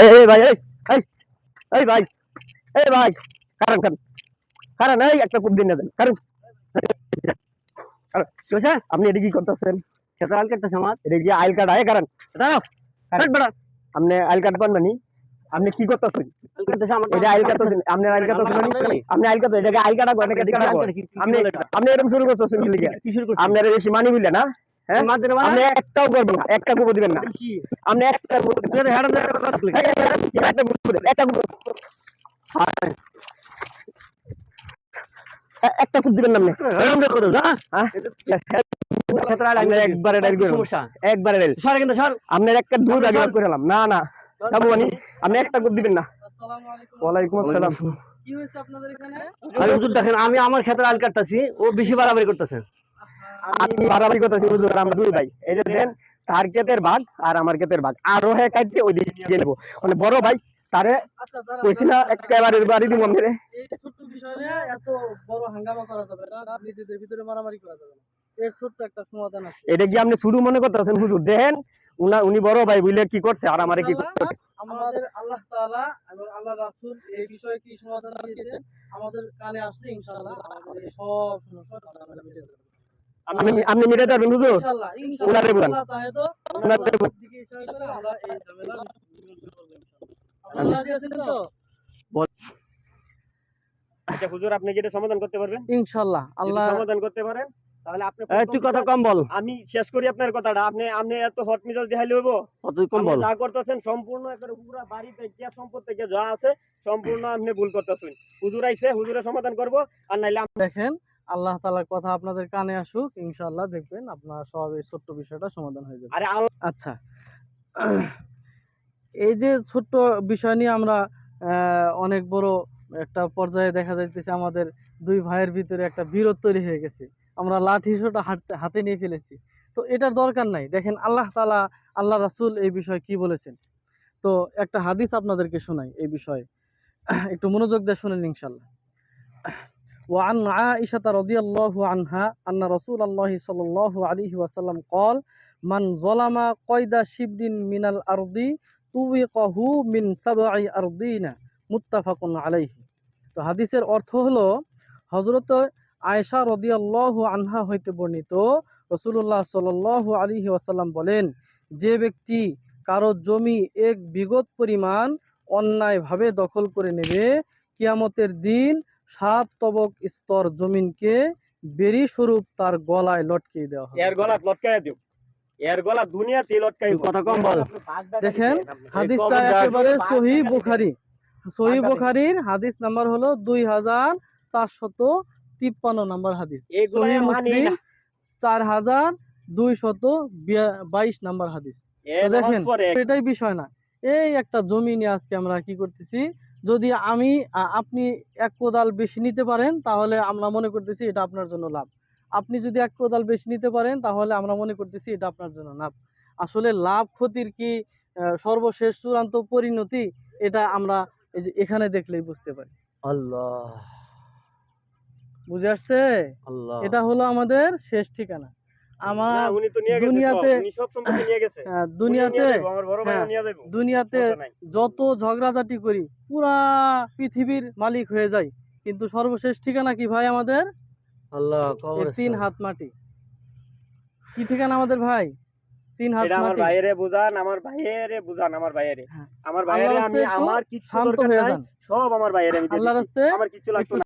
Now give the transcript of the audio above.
এই এই ভাই এই এই এই ভাই এই ভাই কারণ কারণ কারণ এই একটা কুপ দিন না দেন কারণ বুঝছে আপনি এটা কি করতেছেন সেটা আল কাটতেছে আমার এটা কি আইল কার্ড আয় কারণ দাঁড়াও কাট বেড়া আপনি আইল কার্ড পান নানি আপনি কি করতেছেন আল কাটতেছে আমার এটা আইল কার্ড আপনি আইল কার্ড আপনি আইল কার্ড এটাকে আইল কার্ড আগে কার্ড আপনি আপনি এরকম শুরু করতেছেন কি লিখে কি শুরু করছিস আপনার বেশি মানি বুঝলেন না হ্যাঁ মাদের আপনি একটাও করবেন না একটা দিবেন না। আপনি একটা একটা একটা হ্যাঁ। একটা দিবেন না আপনি। এরকম করে করো, না? আপনি একবারে সমস্যা। একবারে সর কিন্তু সর। আপনার একটা করে এলাম না না। আপনি একটা কুপ দিবেন না। ওয়ালাইকুম আসসালাম। কি হয়েছে আপনাদের এখানে? দেখেন আমি আমার ক্ষেতের আল কাটতেছি ও বেশি বাড়াবাড়ি করতেছে। আপনি বাড়াবাড়ি কথা হুজুর আমরা দুই ভাই। এই যে দেন তার ক্ষেতের ভাগ আর আমার ক্ষেতের ভাগ আরও হ্যাঁ কাটতে ওই দিকে দেবো মানে বড় ভাই তারে আচ্ছা কইছি না একেবারে বাড়ি দিব আমি রে। ছোট্ট বিষয় এত বড় হাঙ্গামা করা যাবে না নিজেদের ভিতরে মারামারি করা যাবে না। এর ছোট্ট একটা সমাধান আছে। এটা কি আপনি শুধু মনে করতেছেন হুজুর? দেখেন উনা উনি বড় ভাই বুঝলে কি করছে আর আমারে কি করছে? আমাদের আল্লাহ তাআলা এবং আল্লাহ রাসূল এই বিষয়ে কি সমাধান দিয়েছেন? আমাদের কানে আসলে ইনশাআল্লাহ সব সমস্যা যাবে। আপনি হুজুর ওনারে বলেন। ওনারে বলেন। আচ্ছা হুজুর আপনি কি সমাধান করতে পারবেন? ইনশাআল্লাহ আল্লাহ সমাধান করতে পারেন তাহলে আপনি তুই কথা কম বল। আমি শেষ করি আপনার কথাটা। আপনি আপনি এত হট মিজাজ দেখাইলে হইব তুই কম বল। যা করতেছেন সম্পূর্ণ একবারে পুরা বাড়ি থেকে সম্পদ থেকে যা আছে সম্পূর্ণ আপনি ভুল করতেছেন। হুজুর আইছে হুজুরের সমাধান করব। আর নাইলে আমি- দেখেন আল্লাহ তালার কথা আপনাদের কানে আসুক ইনশাল্লাহ দেখবেন আপনার সব এই ছোট্ট বিষয়টা সমাধান হয়ে যাবে। আচ্ছা এই যে ছোট্ট বিষয় নিয়ে আমরা অনেক বড় একটা পর্যায়ে দেখা যাইতেছে আমাদের দুই ভাইয়ের ভিতরে একটা বিরোধ তৈরি হয়ে গেছে। আমরা লাঠি সোটা হাতে নিয়ে ফেলেছি। তো এটার দরকার নাই। দেখেন আল্লাহ তালা আল্লাহ রাসূল এই বিষয়ে কি বলেছেন? তো একটা হাদিস আপনাদেরকে শোনাই এই বিষয়ে। একটু মনোযোগ দিয়ে শুনেন ইনশাল্লাহ وعن عائشة رضي الله عنها أن رسول الله صلى الله عليه وسلم قال من ظلم قيد شبر من الأرض طوقه من سبع أرضين মুত্তাফাক আলাইহি তো হাদিসের অর্থ হলো হজরত আয়েশা রদিয়াল্লাহু আনহা হইতে বর্ণিত রসুল্লাহ সাল্লাল্লাহু আলাইহি ওয়াসাল্লাম বলেন যে ব্যক্তি কারো জমি এক বিগত পরিমাণ অন্যায়ভাবে দখল করে নেবে কিয়ামতের দিন সাত তবক স্তর জমিনকে বেরি স্বরূপ তার গলায় লটকিয়ে দেওয়া হবে। এর গলা লটকায় দিও। এর গলা দুনিয়াতে লটকাই কথা কম বল। দেখেন, হাদিসটা একেবারে সহি বুখারি। সহি বুখারির হাদিস নাম্বার হলো দুই হাজার চারশত তিপ্পান্ন নাম্বার হাদিস। সহি মুসলিম না। চার হাজার দুইশত বিয়া- বাইশ নাম্বার হাদিস। দেখেন, এটাই বিষয় না। এই একটা জমি নিয়ে আজকে আমরা কি করতেছি? যদি আমি আপনি এক কোদাল বেশি নিতে পারেন তাহলে আমরা মনে করতেছি এটা আপনার জন্য লাভ। আপনি যদি এক কোদাল বেশি নিতে পারেন তাহলে আমরা মনে করতেছি এটা আপনার জন্য লাভ। আসলে লাভ ক্ষতির কি সর্বশেষ চূড়ান্ত পরিণতি এটা আমরা এই যে এখানে দেখলেই বুঝতে পারি। আল্লাহ। বুঝে আসছে? এটা হলো আমাদের শেষ ঠিকানা। আমার না, উনি তো নিয়ে গেছে সব, দুনিয়াতে- উনি সব সম্পত্তি নিয়ে গেছে। আহ, উনি দুনিয়াতে নিয়ে যাইবো, আমার বড় ভাই হ্যাঁ, দুনিয়াতে যত ঝগড়াঝাটি করি পুরা পৃথিবীর মালিক হয়ে যাই। কিন্তু সর্বশেষ ঠিকানা কি ভাই আমাদের? আল্লাহ তিন হাত মাটি। কি ঠিকানা আমাদের ভাই? তিন হাত আমার মাটি। ভাইয়েরে বুঝান আমার ভাইয়েরে বুঝান আমার ভাইয়েরে। হ্যাঁ। আমার ভাইয়েরে আমি আমার কিচ্ছু দরকার নাই সব আমার ভাইয়েরে আমি দিয়ে আল্লাহর রাস্তায় আমার কিচ্ছু লাগতো না।